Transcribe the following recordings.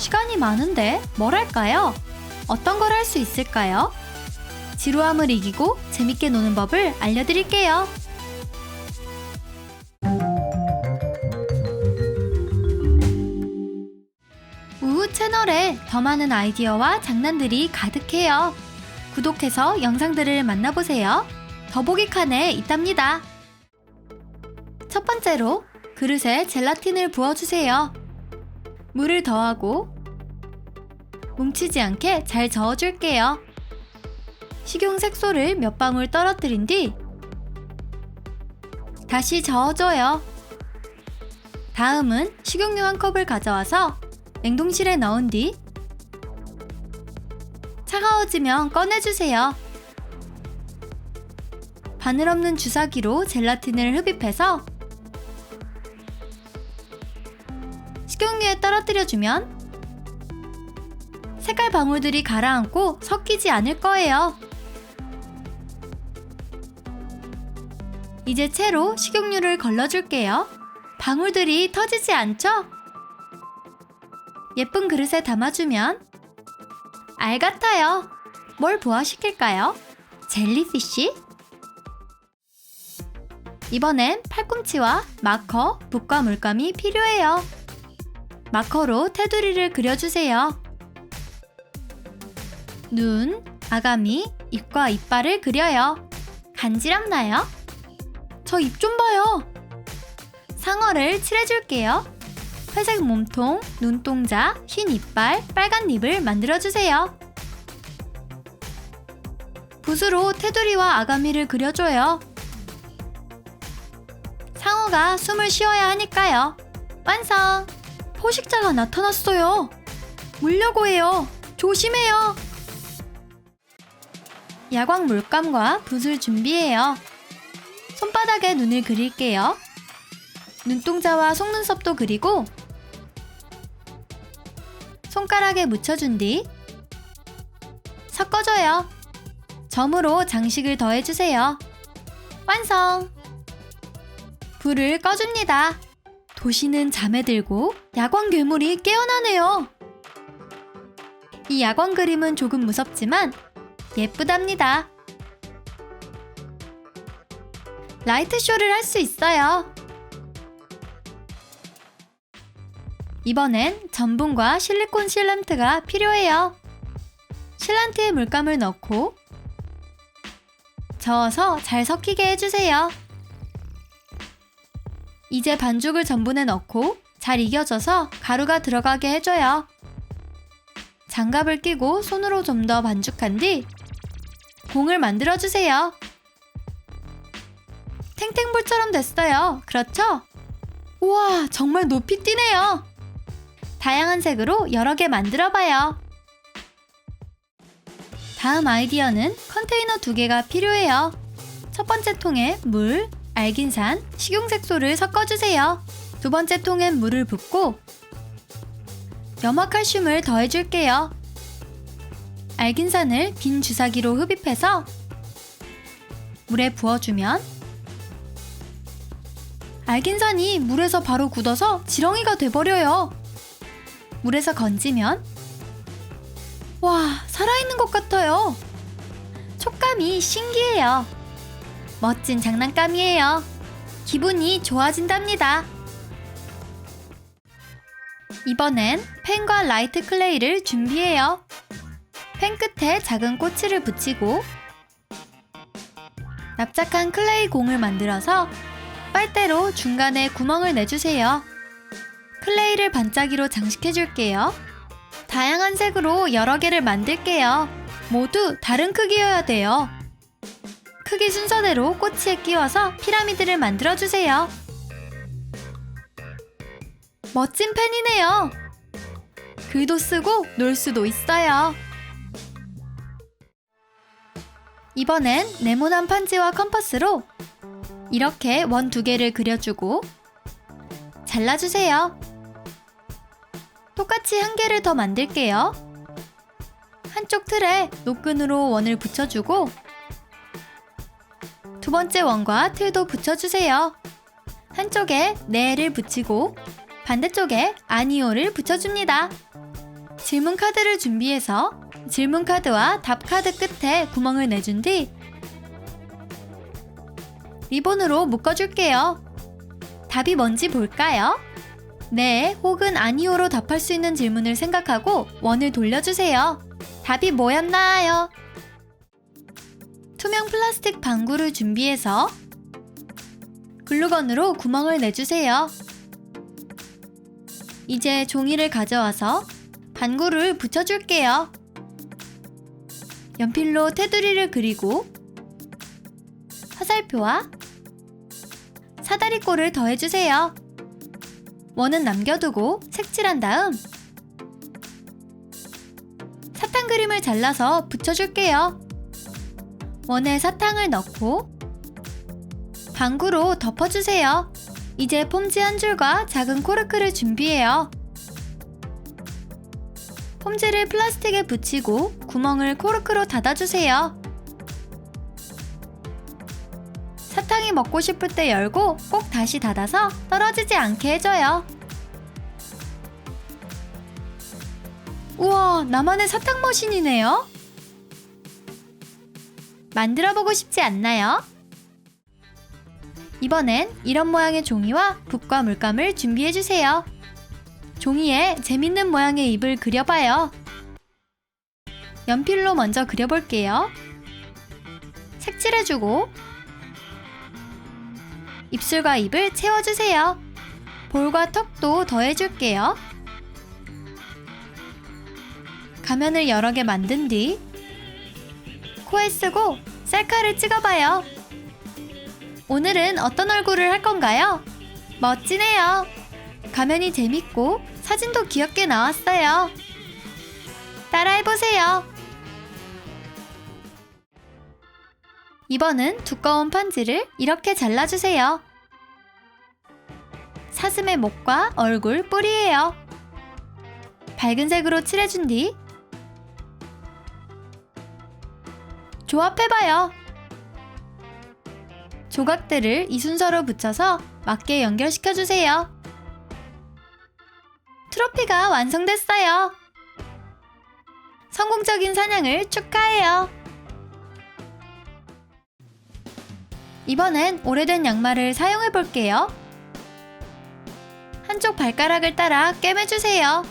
시간이 많은데 뭘 할까요? 어떤 걸 할 수 있을까요? 지루함을 이기고 재밌게 노는 법을 알려드릴게요. 우후 채널에 더 많은 아이디어와 장난들이 가득해요. 구독해서 영상들을 만나보세요. 더보기 칸에 있답니다. 첫 번째로 그릇에 젤라틴을 부어주세요. 물을 더하고 뭉치지 않게 잘 저어줄게요. 식용 색소를 몇 방울 떨어뜨린 뒤 다시 저어줘요. 다음은 식용유 한 컵을 가져와서 냉동실에 넣은 뒤 차가워지면 꺼내주세요. 바늘 없는 주사기로 젤라틴을 흡입해서 식용유에 떨어뜨려주면 색깔 방울들이 가라앉고 섞이지 않을 거예요. 이제 채로 식용유를 걸러줄게요. 방울들이 터지지 않죠? 예쁜 그릇에 담아주면 알 같아요. 뭘 부화시킬까요? 젤리피쉬? 이번엔 팔꿈치와 마커, 붓과 물감이 필요해요. 마커로 테두리를 그려주세요. 눈, 아가미, 입과 이빨을 그려요. 간지럽나요? 저 입 좀 봐요. 상어를 칠해줄게요. 회색 몸통, 눈동자, 흰 이빨, 빨간 립을 만들어주세요. 붓으로 테두리와 아가미를 그려줘요. 상어가 숨을 쉬어야 하니까요. 완성! 포식자가 나타났어요. 물려고 해요. 조심해요. 야광 물감과 붓을 준비해요. 손바닥에 눈을 그릴게요. 눈동자와 속눈썹도 그리고 손가락에 묻혀준 뒤 섞어줘요. 점으로 장식을 더해주세요. 완성! 불을 꺼줍니다. 도시는 잠에 들고 야광 괴물이 깨어나네요. 이 야광 그림은 조금 무섭지만 예쁘답니다. 라이트 쇼를 할 수 있어요. 이번엔 전분과 실리콘 실란트가 필요해요. 실란트에 물감을 넣고 저어서 잘 섞이게 해주세요. 이제 반죽을 전분에 넣고 잘 익혀져서 가루가 들어가게 해줘요. 장갑을 끼고 손으로 좀 더 반죽한 뒤 공을 만들어주세요. 탱탱볼처럼 됐어요. 그렇죠? 우와, 정말 높이 뛰네요. 다양한 색으로 여러 개 만들어봐요. 다음 아이디어는 컨테이너 두 개가 필요해요. 첫 번째 통에 물, 알긴산, 식용색소를 섞어주세요. 두 번째 통엔 물을 붓고 염화칼슘을 더해줄게요. 알긴산을 빈 주사기로 흡입해서 물에 부어주면 알긴산이 물에서 바로 굳어서 지렁이가 돼버려요. 물에서 건지면 와, 살아있는 것 같아요. 촉감이 신기해요. 멋진 장난감이에요. 기분이 좋아진답니다. 이번엔 펜과 라이트 클레이를 준비해요. 펜 끝에 작은 꼬치를 붙이고 납작한 클레이 공을 만들어서 빨대로 중간에 구멍을 내주세요. 클레이를 반짝이로 장식해줄게요. 다양한 색으로 여러 개를 만들게요. 모두 다른 크기여야 돼요. 크기 순서대로 꼬치에 끼워서 피라미드를 만들어주세요. 멋진 펜이네요. 글도 쓰고 놀 수도 있어요. 이번엔 네모난 판지와 컴퍼스로 이렇게 원 두 개를 그려주고 잘라주세요. 똑같이 한 개를 더 만들게요. 한쪽 틀에 노끈으로 원을 붙여주고 두 번째 원과 틀도 붙여주세요. 한쪽에 네를 붙이고 반대쪽에 아니오를 붙여줍니다. 질문 카드를 준비해서 질문 카드와 답 카드 끝에 구멍을 내준 뒤 리본으로 묶어줄게요. 답이 뭔지 볼까요? 네 혹은 아니오로 답할 수 있는 질문을 생각하고 원을 돌려주세요. 답이 뭐였나요? 투명 플라스틱 방구를 준비해서 글루건으로 구멍을 내주세요. 이제 종이를 가져와서 반구를 붙여줄게요. 연필로 테두리를 그리고 화살표와 사다리꼴을 더해주세요. 원은 남겨두고 색칠한 다음 사탕 그림을 잘라서 붙여줄게요. 원에 사탕을 넣고 방구로 덮어주세요. 이제 폼지 한 줄과 작은 코르크를 준비해요. 폼지를 플라스틱에 붙이고 구멍을 코르크로 닫아주세요. 사탕이 먹고 싶을 때 열고 꼭 다시 닫아서 떨어지지 않게 해줘요. 우와, 나만의 사탕 머신이네요. 만들어 보고 싶지 않나요? 이번엔 이런 모양의 종이와 붓과 물감을 준비해 주세요. 종이에 재밌는 모양의 입을 그려봐요. 연필로 먼저 그려볼게요. 색칠해주고 입술과 입을 채워주세요. 볼과 턱도 더해줄게요. 가면을 여러 개 만든 뒤 코에 쓰고 셀카를 찍어봐요. 오늘은 어떤 얼굴을 할 건가요? 멋지네요. 가면이 재밌고 사진도 귀엽게 나왔어요. 따라해보세요. 이번은 두꺼운 편지를 이렇게 잘라주세요. 사슴의 목과 얼굴, 뿌리예요. 밝은 색으로 칠해준 뒤 조합해봐요. 조각들을 이 순서로 붙여서 맞게 연결시켜주세요. 트로피가 완성됐어요. 성공적인 사냥을 축하해요. 이번엔 오래된 양말을 사용해 볼게요. 한쪽 발가락을 따라 꿰매주세요.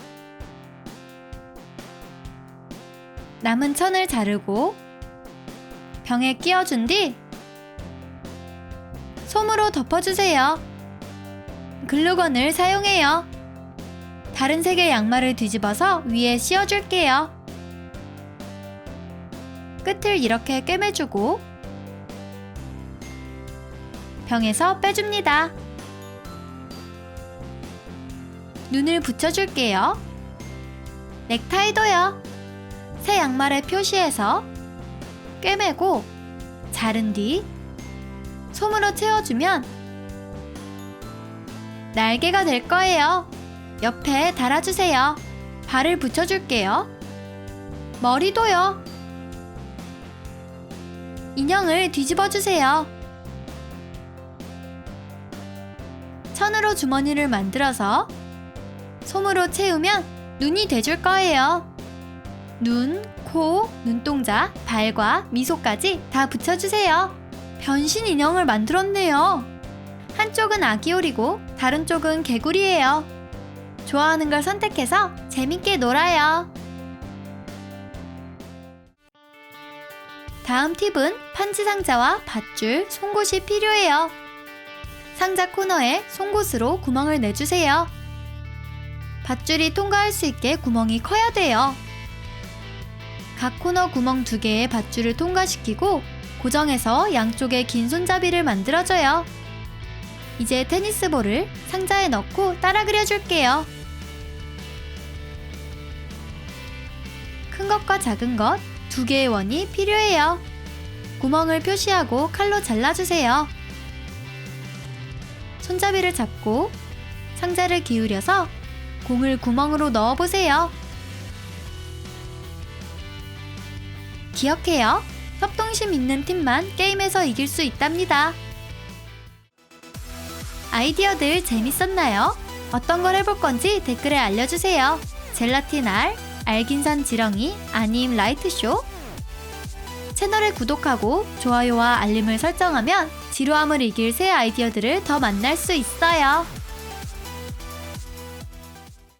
남은 천을 자르고 병에 끼워준 뒤 솜으로 덮어주세요. 글루건을 사용해요. 다른 색의 양말을 뒤집어서 위에 씌워줄게요. 끝을 이렇게 꿰매주고 병에서 빼줍니다. 눈을 붙여줄게요. 넥타이도요. 새 양말에 표시해서 꿰매고 자른 뒤 솜으로 채워주면 날개가 될 거예요. 옆에 달아주세요. 발을 붙여줄게요. 머리도요. 인형을 뒤집어주세요. 천으로 주머니를 만들어서 솜으로 채우면 눈이 돼줄 거예요. 눈, 코, 눈동자, 발과 미소까지 다 붙여주세요. 변신 인형을 만들었네요. 한쪽은 아기오리고 다른 쪽은 개구리예요. 좋아하는 걸 선택해서 재밌게 놀아요. 다음 팁은 판지 상자와 밧줄, 송곳이 필요해요. 상자 코너에 송곳으로 구멍을 내주세요. 밧줄이 통과할 수 있게 구멍이 커야 돼요. 각 코너 구멍 두 개의 밧줄을 통과시키고 고정해서 양쪽에 긴 손잡이를 만들어줘요. 이제 테니스볼을 상자에 넣고 따라 그려줄게요. 큰 것과 작은 것 두 개의 원이 필요해요. 구멍을 표시하고 칼로 잘라주세요. 손잡이를 잡고 상자를 기울여서 공을 구멍으로 넣어보세요. 기억해요. 협동심 있는 팀만 게임에서 이길 수 있답니다. 아이디어들 재밌었나요? 어떤 걸 해볼 건지 댓글에 알려주세요. 젤라틴 알, 알긴산 지렁이 아님 라이트쇼 채널을 구독하고 좋아요와 알림을 설정하면 지루함을 이길 새 아이디어들을 더 만날 수 있어요.